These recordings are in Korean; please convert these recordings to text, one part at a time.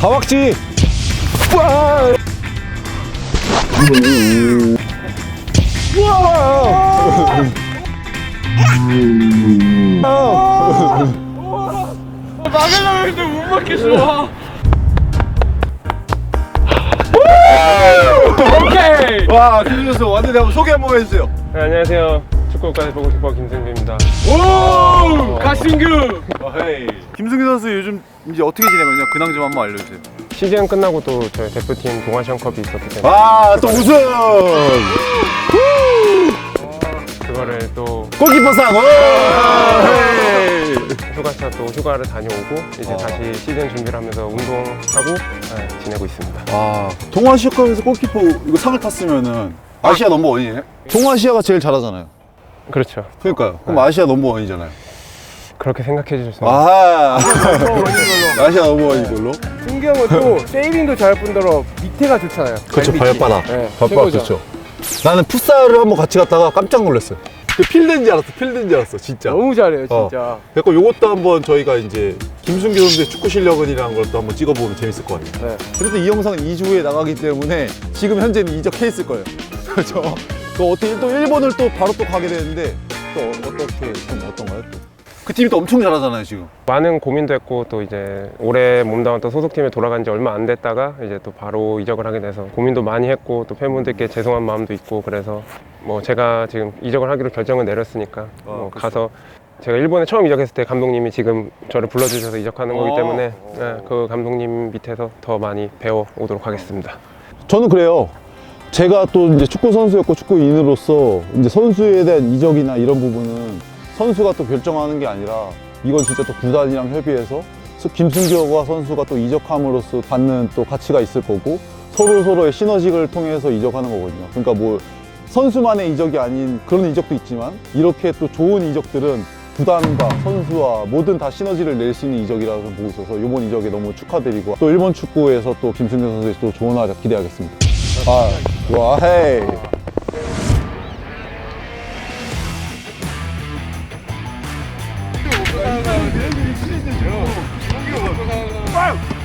다박지. 와. 와. 막으려고 했는데 못 막겠어. 오케이. 와, 김준수 선수 완전히 한번 소개 한번 해주세요. 네, 안녕하세요. 축구까지 보고 싶어 김승규입니다. 오, 가신규. 김승규 선수 요즘 이제 어떻게 있냐? 근황 좀 한번 알려주세요. 시즌 끝나고 또 저희 대표팀 동아시안컵이 있었기 때문에 아, 또 우승! 그거를 또 골키퍼상! 오! 헤이! 휴가차 또 휴가를 다녀오고 이제 아. 다시 시즌 준비를 하면서 운동하고 네, 지내고 있습니다. 아, 동아시아컵에서 골키퍼 이거 상을 탔으면은 아시아 넘버원이에요? 동아시아가 제일 잘하잖아요. 그렇죠. 그러니까요. 그럼 아시아 넘버원이잖아요. 그렇게 생각해 있는 아, 아시아 넘버원 이걸로? 승기 형은 또 세이빙도 잘할 뿐더러 밑에가 좋잖아요. 그렇죠, 발밑이. 발바닥. 네, 발바닥 최고죠. 좋죠. 나는 풋살을 한번 같이 갔다가 깜짝 놀랐어요. 그 필드인 줄 알았어, 필드인 줄 알았어, 진짜. 너무 잘해요, 어. 진짜. 그래서 요것도 한번 저희가 이제 김순규 선수의 축구 실력은이라는 걸 또 한번 찍어보면 재밌을 것 같아요. 네. 그래도 이 영상은 2주 후에 나가기 때문에 지금 현재는 이적 케이스일 거예요. 그렇죠. 또 어떻게 또 일본을 또 바로 또 가게 되는데 또 어떻게 좀 어떤가요? 또? 그 팀이 또 엄청 잘하잖아요 지금. 많은 고민도 했고 또 이제 올해 몸담았던 소속팀에 돌아간 지 얼마 안 됐다가 이제 또 바로 이적을 하게 돼서 고민도 많이 했고 또 팬분들께 죄송한 마음도 있고 그래서 뭐 제가 지금 이적을 하기로 결정을 내렸으니까 뭐 그렇죠. 가서 제가 일본에 처음 이적했을 때 감독님이 지금 저를 불러주셔서 이적하는 거기 어. 때문에 네, 그 감독님 밑에서 더 많이 배워 오도록 하겠습니다. 저는 그래요. 제가 또 이제 축구 선수였고 축구인으로서 이제 선수에 대한 이적이나 이런 부분은 선수가 또 결정하는 게 아니라 이건 진짜 또 구단이랑 협의해서 김승규와 선수가 또 이적함으로써 받는 또 가치가 있을 거고 서로 서로의 시너지를 통해서 이적하는 거거든요. 그러니까 뭐 선수만의 이적이 아닌 그런 이적도 있지만 이렇게 또 좋은 이적들은 구단과 선수와 모든 다 시너지를 낼 수 있는 이적이라고 보고 있어서 이번 이적에 너무 축하드리고 또 일본 축구에서 또 김승규 선수의 또 좋은 활약 기대하겠습니다. 아, 와, 헤이.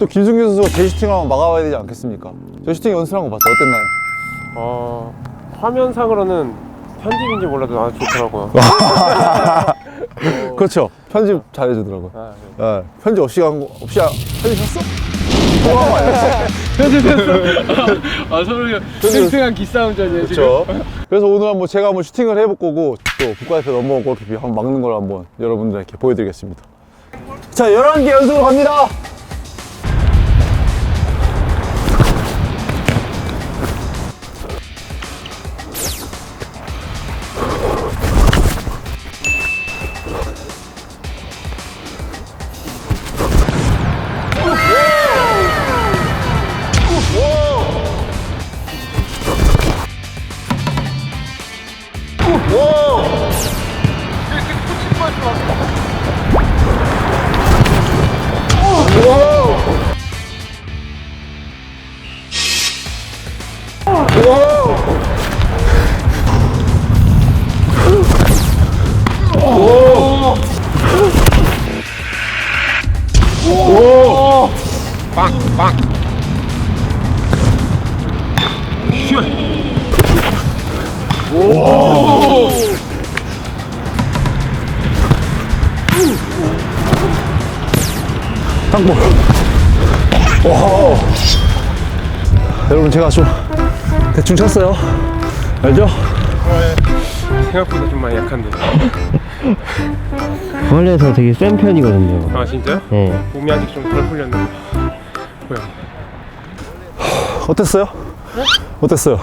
또 김승규 선수가 제 슈팅을 한번 막아봐야 되지 않겠습니까? 제슈팅 연습한 거 봤어. 어땠나요? 어, 화면상으로는 편집인지 몰라도 아주 좋더라고요. 그렇죠. 편집 잘해주더라고요. 아, 네. 예, 편집 없이 간 거, 없이, 하- 편집했어? 통화한 거 아니야? 아, 서로 팽팽한 기싸움전이에요, 그렇죠. 그래서 오늘 한번 제가 한번 슈팅을 해볼 거고 또 국가대표 넘버원 골키퍼 한번 막는 걸 한번 여러분들에게 보여드리겠습니다. 자, 11개 연속으로 갑니다. 빵. 오. 땅볼. 와. 여러분 제가 좀 대충 쳤어요. 알죠? 생각보다 좀 많이 약한데. 원래 저 되게 센 편이거든요. 아, 진짜요? 네. 몸이 아직 좀 덜 풀렸는데. 뭐야? 어땠어요? 어땠어요?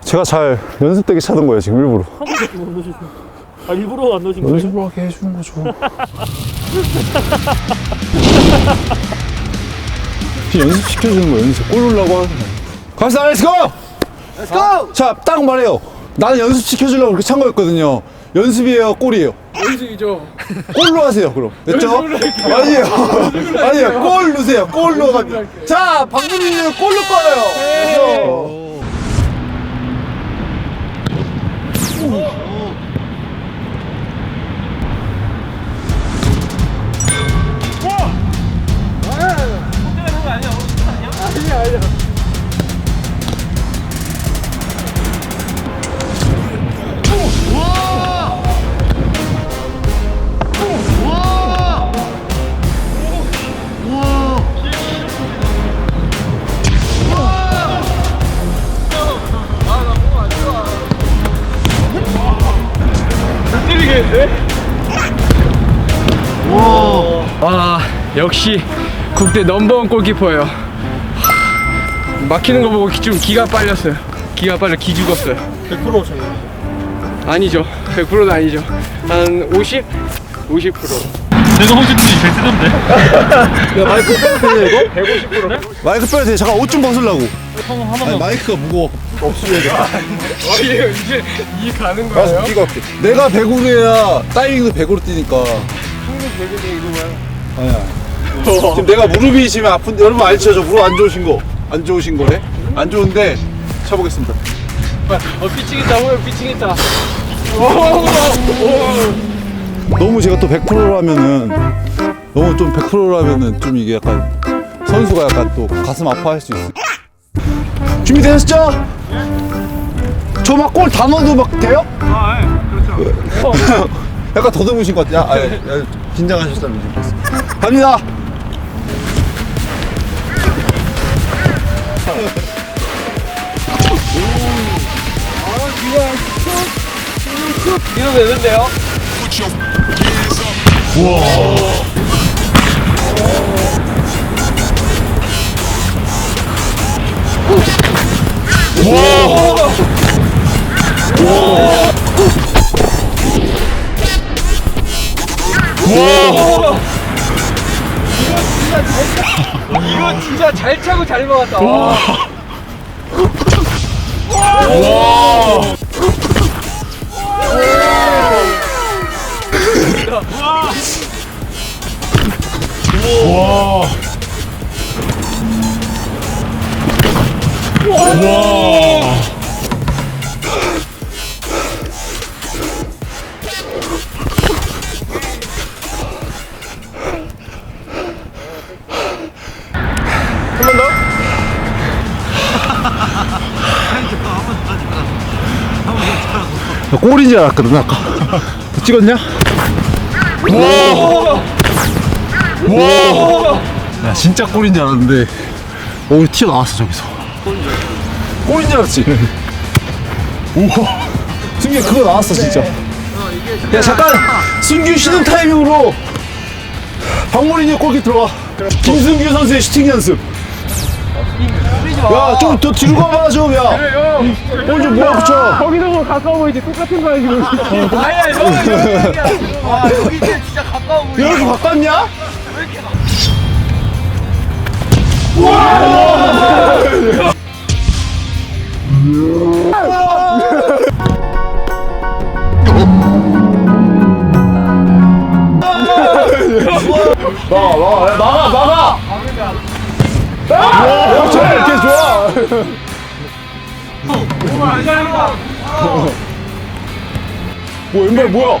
제가 잘 연습되게 차던 거예요 지금 일부러. 아 일부러 안 넣으신 연습을 하게 해주는 거죠. 연습 시켜주는 거 연습 골 넣으려고 하는 거야 갑시다 렛츠고! 렛츠고! 자 딱 말해요. 나는 연습 시켜주려고 그렇게 찬 거였거든요. 연습이에요 골이에요? 연습이죠. 골로 하세요 그럼. 됐죠? 아니에요. 아니에요. 골 넣으세요 골 넣어가지고 자골 넣을 거예요 역시 국대 넘버원 골키퍼예요. 막히는 거 보고 좀 기가 빨렸어요. 기가 빨려 기 죽었어요. 100% 오셨나요? 아니죠. 100%는 아니죠. 한 50? 50%. 내가 혹시 제일 세던데? 야 마이크 빼도 되냐 이거? 150%네? 마이크 빼도 돼 잠깐 옷 좀 벗으려고 아니 마이크가 무거워 없으려야 이게 이제 이 가는 거예요? 뛰가 올게 내가 100으로 해야 다이빙도 100으로 뛰니까 아니야 지금 내가 무릎이 지금 아픈데 여러분 알죠? 저 무릎 안 좋으신 거 안 좋으신 거래? 안 좋은데 쳐보겠습니다 어 피칭했다 호영 피칭했다. 너무 제가 또 100%라면은 너무 좀 100%라면은 좀 이게 약간 선수가 약간 또 가슴 아파할 수 있어. 준비되셨죠? 저 막 골 다 넣어도 막 돼요? 아, 예. 그렇죠. 약간 더듬으신 것 같아요. 아, 예. 예. 긴장하셨다면 좋겠습니다. 갑니다. 이러면 되는데요? 이거 진짜 잘 차고 잘 막았다. 와. 나 골인 줄 알았거든 아까. 찍었냐? 야 진짜 골인 줄 알았는데 오 튀어나왔어 저기서. 골인 줄 알았지? 우와. 승규 그거 나왔어 진짜. 야 잠깐! 승규 쉬는 타이밍으로 박모리니 골키 들어가 김승규 선수의 슈팅 연습. 야 좀 더 뒤로 가봐 좀야볼좀 모아 붙여. 거기서 뭐 가까워 보이지? 똑같은 거야 지금. 아니야 이거. 아 여기 진짜 가까워 보이. 이렇게 바꿨냐? 나가 나가 나가 나가 좋아 이렇게 좋아 뭐 왼발 뭐야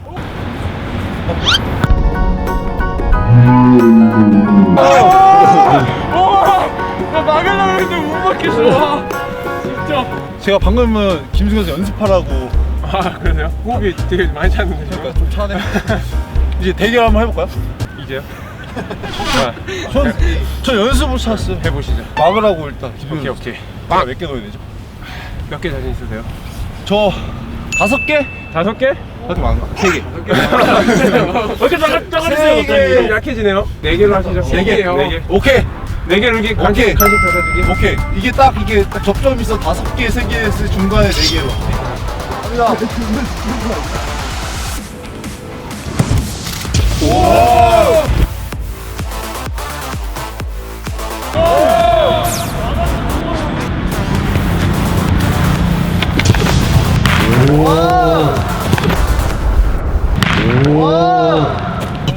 막겠어. 진짜. 제가 방금은 김승현 씨 연습하라고 아 그러세요? 호흡이 되게 많이 차는데 그러니까 좀 차네 이제 대결 한번 해볼까요? 이제요? 전, 전 연습을 찼어요. 해보시죠. 막으라고 일단. 오케이 오케이. 빵! 몇개 넣어야 되죠? 몇 개 자신 있으세요? 저 다섯 개? 다섯 개? 하지 마. 세 개. 이렇게 좀 갑자기. 약해지네요. 네 개로 하시죠. 네 개요. 네 개. 오케이. 네 개로 이렇게 간식 오케이. 간식 받아주기. 오케이. 이게 딱 이게 딱 접점이 있어. 다섯 개, 세 개, 중간에 네 개로. 갑니다.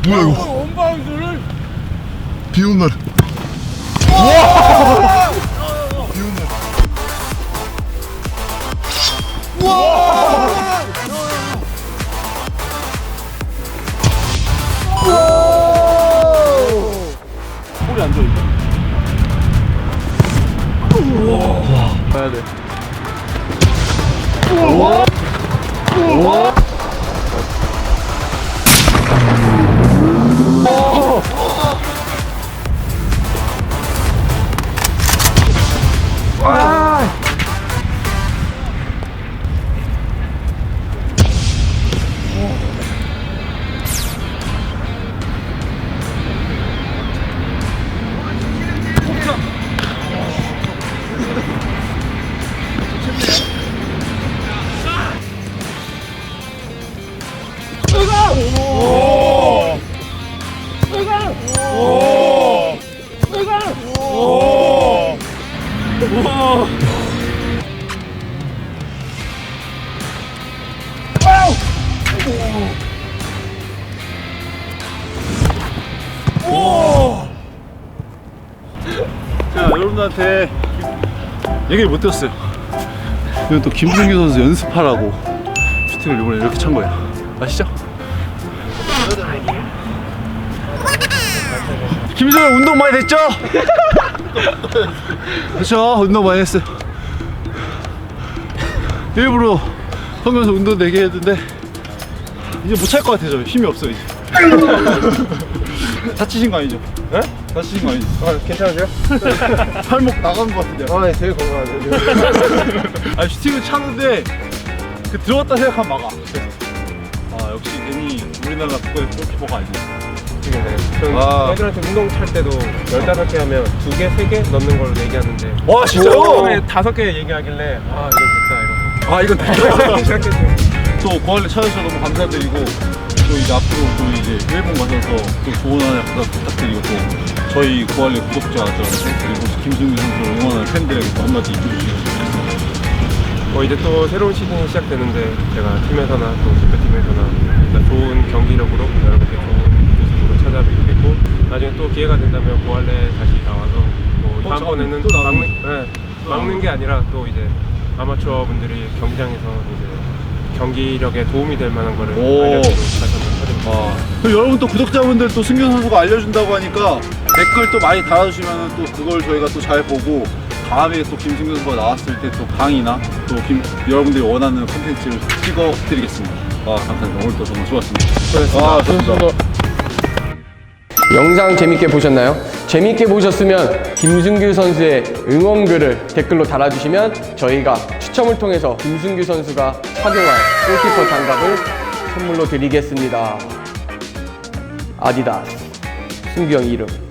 비 자, 여러분들한테 얘기를 못 드렸어요. 이건 또 김승규 선수 연습하라고 슈팅을 이번에 이렇게 찬 거예요. 아시죠? 김승규 운동 많이 됐죠? 그렇죠. 운동 많이 했어요. 일부러 하면서 운동 4개 했는데 이제 못 찰 것 같아요. 저 힘이 없어요. 이제. 다치신 거 아니죠? 네? 다치신 거 아니죠? 아, 괜찮으세요? 팔목 나간 것 같은데. 아, 네, 제일 건강하세요. 아 슈팅을 차는데 그 들어갔다 생각하면 막아. 아 역시 괜히 우리나라 국가의 골키퍼가 아니네. 네. 저는 아. 애들한테 운동 찰 때도 15개 하면 2개, 3개 넣는 걸로 얘기하는데 와 처음에 5개 얘기하길래 아 이건 됐다 아 이건 이러고 시작했어요 또 고할래 찾아주셔서 너무 감사드리고 또 이제 앞으로 또 이제 일본 가셔서 또 좋은 한해 부탁드리고 또 저희 고할래 구독자들한테 그리고 김승규 선수를 응원하는 팬들에게 또 한마디 해주시겠습니다. 어, 이제 또 새로운 시즌이 시작되는데 제가 팀에서나 또 대표팀에서나 일단 좋은 경기력으로 여러분께 좋은 모습으로 찾아뵙겠고 나중에 또 기회가 된다면 고할래 다시 나와서 뭐 어, 다음번에는 또 막는, 네, 막는 게 아니라 또 이제 아마추어 분들이 경기장에서 이제 경기력에 도움이 될 만한 거를 오. 알려드리고 다시 한번. 아, 그리고 여러분 또 구독자분들 또 승규 선수가 알려준다고 하니까 댓글 또 많이 달아주시면 또 그걸 저희가 또 잘 보고 다음에 또 김승규 선수가 나왔을 때 또 강의나 또 김, 여러분들이 원하는 콘텐츠를 찍어드리겠습니다. 아 감사합니다. 오늘 또 정말 수고하셨습니다. 아, 좋습니다. 영상 재밌게 보셨나요? 재밌게 보셨으면 김승규 선수의 응원글을 댓글로 달아주시면 저희가 추첨을 통해서 김승규 선수가 착용할 골키퍼 장갑을 선물로 드리겠습니다. 아디다스 승규 형 이름